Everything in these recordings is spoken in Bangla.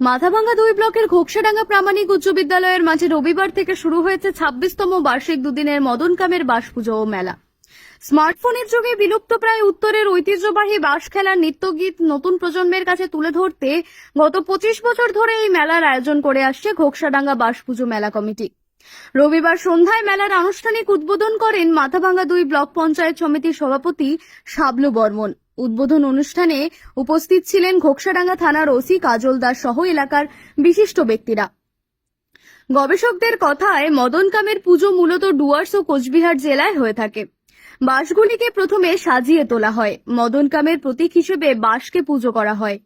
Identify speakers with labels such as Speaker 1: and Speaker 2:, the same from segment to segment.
Speaker 1: মাথাভাঙ্গা দুই ব্লকের ঘোকসাডাঙ্গা প্রামাণিক উচ্চ বিদ্যালয়ের মাঝে রবিবার থেকে শুরু হয়েছে ছাব্বিশতম বার্ষিক দুদিনের মদন কামের বাস পুজো ও মেলা। স্মার্টফোনের যুগে বিলুপ্তপ্রায় উত্তরের ঐতিহ্যবাহী বাস খেলার নৃত্যগীত নতুন প্রজন্মের কাছে তুলে ধরতে গত পঁচিশ বছর ধরে এই মেলার আয়োজন করে আসছে ঘোকসাডাঙ্গা বাস পুজো মেলা কমিটি। রবিবার সন্ধ্যায় মেলার আনুষ্ঠানিক উদ্বোধন করেন মাথাভাঙ্গা দুই ব্লক পঞ্চায়েত সমিতির সভাপতি শাবলু বর্মন। উদ্বোধন অনুষ্ঠানে উপস্থিত ছিলেন ঘোকসাডাঙ্গা থানার ওসি কাজল দাস সহ এলাকার বিশিষ্ট ব্যক্তিরা। গবেষকদের কথায় মদন কামের পুজো মূলত ডুয়ার্স ও কোচবিহার জেলায় হয়ে থাকে। বাঁশগুলিকে প্রথমে সাজিয়ে তোলা হয়। মদন কামের প্রতীক হিসেবে বাঁশকে পুজো করা হয়।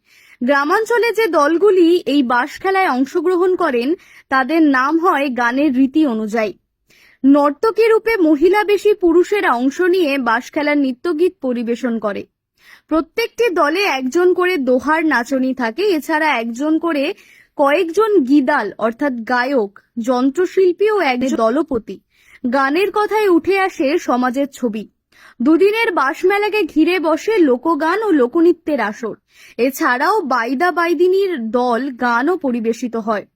Speaker 1: গ্রামাঞ্চলে যে দলগুলি এই বাঁশ খেলায় অংশগ্রহণ করেন, তাদের নাম হয় গানের রীতি অনুযায়ী। নর্তকী রূপে মহিলা বেশি পুরুষেরা অংশ নিয়ে বাঁশ খেলার নৃত্যগীত পরিবেশন করে। প্রত্যেকটি দলে একজন করে দোহার নাচনী থাকে। এছাড়া একজন করে কয়েকজন গিদাল অর্থাৎ গায়ক যন্ত্রশিল্পী ও এক দলপতি। গানের কথায় উঠে আসে সমাজের ছবি। দুদিনের বাসমেলাকে ঘিরে বসে লোকগান ও লোকনৃত্যের আসর। এছাড়াও বাইদা বাইদিনীর দল গানও পরিবেশিত হয়।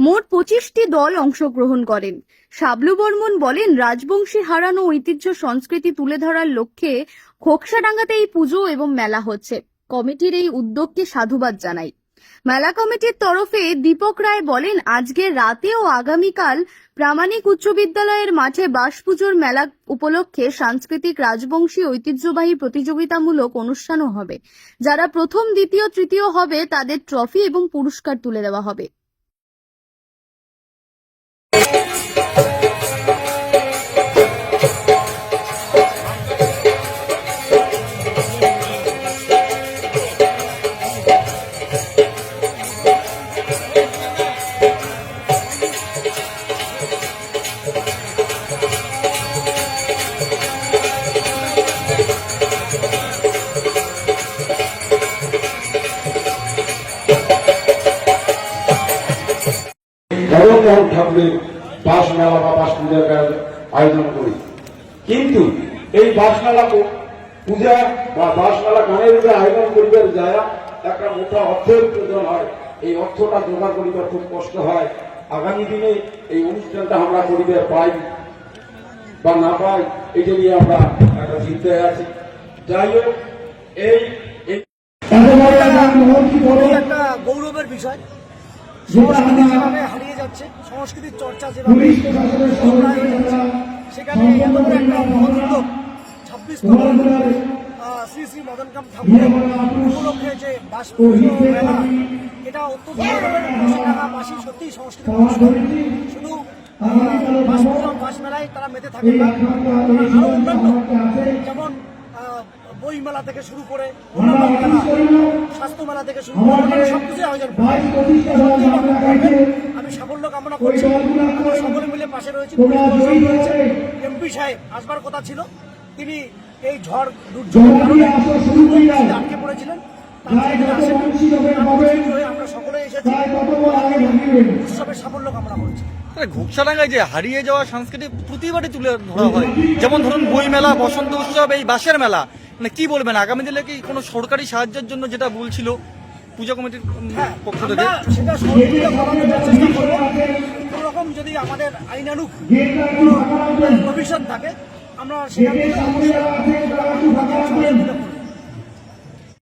Speaker 1: মোট পঁচিশটি দল অংশগ্রহণ করেন। শাবলু বর্মন বলেন, রাজবংশী হারানো ঐতিহ্য সংস্কৃতি তুলে ধরার লক্ষ্যে খোকসাডাঙ্গাতে এই পুজো এবং মেলা হচ্ছে। কমিটির এই উদ্যোগকে সাধুবাদ জানাই। মেলা কমিটির তরফে দীপক রায় বলেন, আজকে রাতে ও আগামীকাল প্রামাণিক উচ্চ বিদ্যালয়ের মাঠে বাস পুজোর মেলা উপলক্ষে সাংস্কৃতিক রাজবংশী ঐতিহ্যবাহী প্রতিযোগিতামূলক অনুষ্ঠানও হবে। যারা প্রথম, দ্বিতীয়, তৃতীয় হবে, তাদের ট্রফি এবং পুরস্কার তুলে দেওয়া হবে।
Speaker 2: জগন্নাথ ঠাকুরের বাস মেলা বা বাস পূজার আয়োজন করি। কিন্তু এই বাস মেলা পূজা বা বাস মেলা গানের আয়োজন করিবার যায় একটা মোটা অর্থের প্রয়োজন হয়। এই অর্থটা জোগাড় করিবার খুব কষ্ট হয়। আগামী দিনে এই অনুষ্ঠানটা আমরা করিবার পাই বা না পাই, এটা নিয়ে আমরা একটা চিন্তায় আছি। যাই হোক, এই এই-
Speaker 3: বড় একটা গৌরবের বিষয়। সংস্কৃতি যেভাবে হারিয়ে যাচ্ছে সংস্কৃতির চর্চা যেভাবে অন্যায় হয়ে যাচ্ছে সেখানে এত বড় একটা মহৎ উদ্যোগ ছাব্বিশতম শ্রী শ্রী মদনকাম ঠাকুরের উপলক্ষে যে বাস মেলা এটা অত্যন্ত বাসী সত্যি সংস্কৃতি শুধু বাস মেলায় তারা মেতে থাকে না। তারা আরও অন্যান্য যেমন বই মেলা থেকে শুরু করে স্বাস্থ্য মেলা থেকে শুরু করে সবকিছু আয়োজন। আমি সাফল্য কামনা করছি। আমরা সকলে মিলে পাশে রয়েছি। এমপি সাহেব আসবার কথা ছিল। তিনি এই ঝড় দুর্যোগের কারণে আটকে পড়েছিলেন। হয়ে
Speaker 4: ঘোকসাডাঙ্গায় যে হারিয়ে যাওয়া সংস্কৃতি প্রতিবারই তুলে ধরা হয়। যেমন ধরুন বই মেলা বসন্ত উৎসব এই বাসের মেলা। মানে কি বলবেন? আগামী দিনে কি কোনো সরকারি সাহায্যের জন্য যেটা বলছিল পূজা কমিটির
Speaker 3: হ্যাঁ
Speaker 4: পক্ষ থেকে?
Speaker 3: আমরা সেটা সহযোগিতা করানোর চেষ্টা করব। কোনো রকম যদি আমাদের আইনানুক কোনো ভবিষ্যৎ থাকে আমরা সেখান থেকে